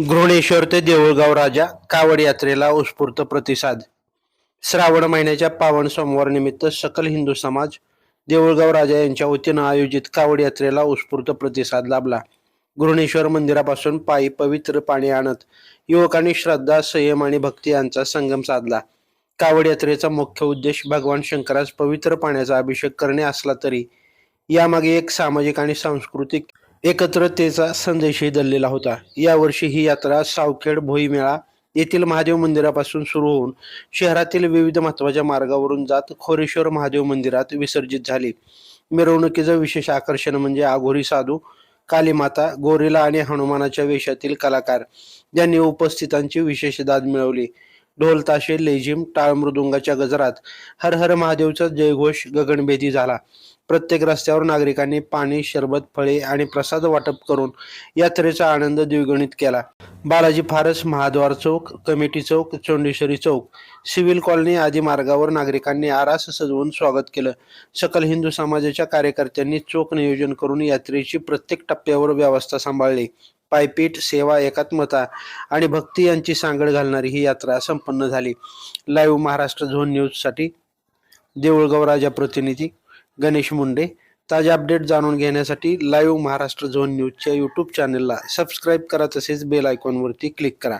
घृणेश्वर ते देऊळगाव राजा कावड यात्रेला उत्स्फूर्त प्रतिसाद. श्रावण महिन्याच्या पावन सोमवार निमित्त सकल हिंदू समाज देऊळगाव राजा यांच्या वतीनं आयोजित कावड यात्रेला उत्स्फूर्त प्रतिसाद लाभला. घृणेश्वर मंदिरापासून पायी पवित्र पाणी आणत युवकांनी श्रद्धा संयम आणि भक्ती यांचा संगम साधला. कावड यात्रेचा मुख्य उद्देश भगवान शंकरास पवित्र पाण्याचा अभिषेक करणे असला तरी यामागे एक सामाजिक आणि सांस्कृतिक एकत्रतेचा संदेशही दललेला होता. यावर्षी ही यात्रा सावखेड भोईमेळा येथील महादेव मंदिरापासून सुरू होऊन शहरातील विविध महत्त्वाच्या मार्गावरून जात खोरेश्वर महादेव मंदिरात विसर्जित झाली. मिरवणुकीचं विशेष आकर्षण म्हणजे आघोरी साधू कालीमाता गोरिला आणि हनुमानाच्या वेशातील कलाकार यांनी उपस्थितांची विशेष दाद मिळवली. ढोल ताशे लेझिम टाळ मृदुंगाच्या गजरात हर हर महादेवचा जयघोष गगनभेदी झाला. प्रत्येक रस्त्यावर नागरिकांनी पाणी शरबत फळे आणि प्रसाद वाटप करून यात्रेचा आनंद द्विगुणित केला. बालाजी फारस Mahadwar chowk committee chowk Chondeshwari chowk civil colony आदी मार्गावर नागरिकांनी आरास सजवून स्वागत केलं. सकल हिंदू समाजाच्या कार्यकर्त्यांनी चोख नियोजन करून यात्रेची प्रत्येक टप्प्यावर व्यवस्था सांभाळली. पायपीट सेवा एकात्मता आणि भक्ती यांची सांगड घालणारी ही यात्रा संपन्न झाली. लाईव्ह महाराष्ट्र झोन न्यूजसाठी देऊळगाव राजा प्रतिनिधी गणेश मुंडे. ताजे अपडेट जाणून घेण्यासाठी लाईव्ह महाराष्ट्र झोन न्यूजच्या यूट्यूब चॅनलला सबस्क्राईब करा तसेच बेल आयकॉनवरती क्लिक करा.